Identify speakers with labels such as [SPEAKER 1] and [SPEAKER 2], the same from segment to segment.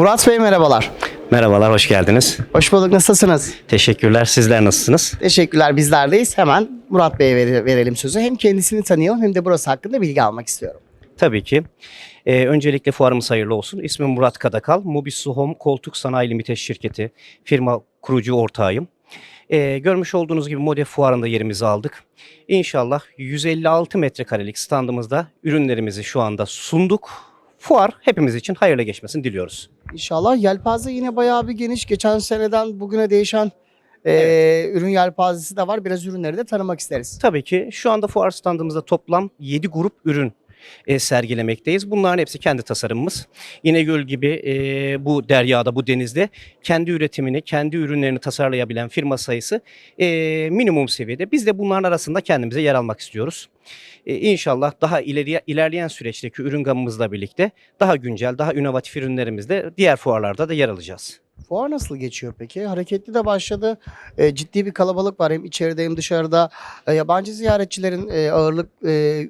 [SPEAKER 1] Murat Bey merhabalar.
[SPEAKER 2] Merhabalar, hoş geldiniz.
[SPEAKER 1] Hoş bulduk. Nasılsınız?
[SPEAKER 2] Teşekkürler. Sizler nasılsınız?
[SPEAKER 1] Teşekkürler. Bizlerdeyiz. Hemen Murat Bey'e vere- verelim sözü. Hem kendisini tanıyalım hem de burası hakkında bilgi almak istiyorum.
[SPEAKER 2] Tabii ki. Ee, öncelikle fuarımız hayırlı olsun. İsmim Murat Kadakal. Mobissu Home Koltuk Sanayi Limited şirketi firma kurucu ortağıyım. Ee, görmüş olduğunuz gibi Modef fuarında yerimizi aldık. İnşallah 156 metrekarelik standımızda ürünlerimizi şu anda sunduk. Fuar hepimiz için hayırlı geçmesini diliyoruz.
[SPEAKER 1] İnşallah yelpaze yine bayağı bir geniş. Geçen seneden bugüne değişen e, ürün yelpazesi de var. Biraz ürünleri de tanımak isteriz.
[SPEAKER 2] Tabii ki şu anda fuar standımızda toplam 7 grup ürün e, sergilemekteyiz. Bunların hepsi kendi tasarımımız. İnegöl gibi e, bu deryada, bu denizde kendi üretimini, kendi ürünlerini tasarlayabilen firma sayısı e, minimum seviyede. Biz de bunların arasında kendimize yer almak istiyoruz. E, İnşallah daha ileriye ilerleyen süreçteki ürün gamımızla birlikte daha güncel, daha inovatif ürünlerimizle diğer fuarlarda da yer alacağız.
[SPEAKER 1] Fuar nasıl geçiyor peki? Hareketli de başladı. E, ciddi bir kalabalık var hem içeride hem dışarıda. E, yabancı ziyaretçilerin e, ağırlık e,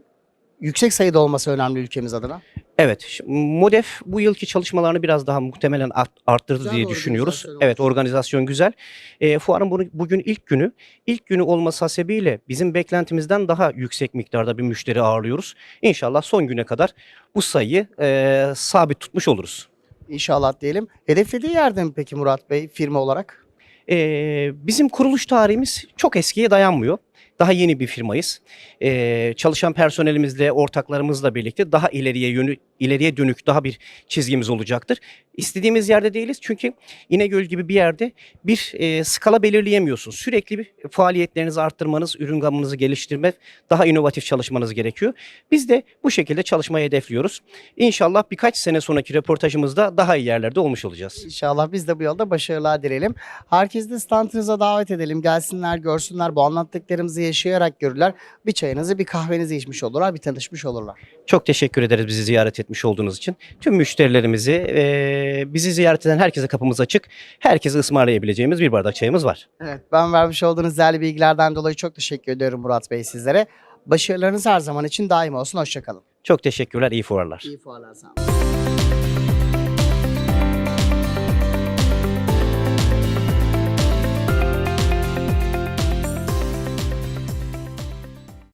[SPEAKER 1] yüksek sayıda olması önemli ülkemiz adına.
[SPEAKER 2] Evet, Modef bu yılki çalışmalarını biraz daha muhtemelen art- arttırdı
[SPEAKER 1] Güzel
[SPEAKER 2] diye düşünüyoruz. Evet, organizasyon güzel. E, fuarın bunu, bugün ilk günü. İlk günü olması hasebiyle bizim beklentimizden daha yüksek miktarda bir müşteri ağırlıyoruz. İnşallah son güne kadar bu sayıyı e, sabit tutmuş oluruz.
[SPEAKER 1] İnşallah diyelim. Hedeflediği yerde mi peki Murat Bey firma olarak?
[SPEAKER 2] Ee, bizim kuruluş tarihimiz çok eskiye dayanmıyor. Daha yeni bir firmayız. Ee, çalışan personelimizle, ortaklarımızla birlikte daha ileriye yönü, ileriye dönük daha bir çizgimiz olacaktır. İstediğimiz yerde değiliz çünkü İnegöl gibi bir yerde bir e, skala belirleyemiyorsun. Sürekli bir faaliyetlerinizi arttırmanız, ürün gamınızı geliştirmek, daha inovatif çalışmanız gerekiyor. Biz de bu şekilde çalışmayı hedefliyoruz. İnşallah birkaç sene sonraki röportajımızda daha iyi yerlerde olmuş olacağız.
[SPEAKER 1] İnşallah biz de bu yolda başarılar dileyelim. Herkesi de standınıza davet edelim. Gelsinler, görsünler, bu anlattıklarımızı yaşayarak görürler. Bir çayınızı, bir kahvenizi içmiş olurlar, bir tanışmış olurlar.
[SPEAKER 2] Çok teşekkür ederiz bizi ziyaret etmiş olduğunuz için. Tüm müşterilerimizi, eee, bizi ziyaret eden herkese kapımız açık. Herkese ısmarlayabileceğimiz bir bardak çayımız var.
[SPEAKER 1] Evet, ben vermiş olduğunuz değerli bilgilerden dolayı çok teşekkür ediyorum Murat Bey sizlere. Başarılarınız her zaman için daim olsun. Hoşçakalın.
[SPEAKER 2] Çok teşekkürler, iyi fuarlar.
[SPEAKER 1] İyi fuarlar sağ olun.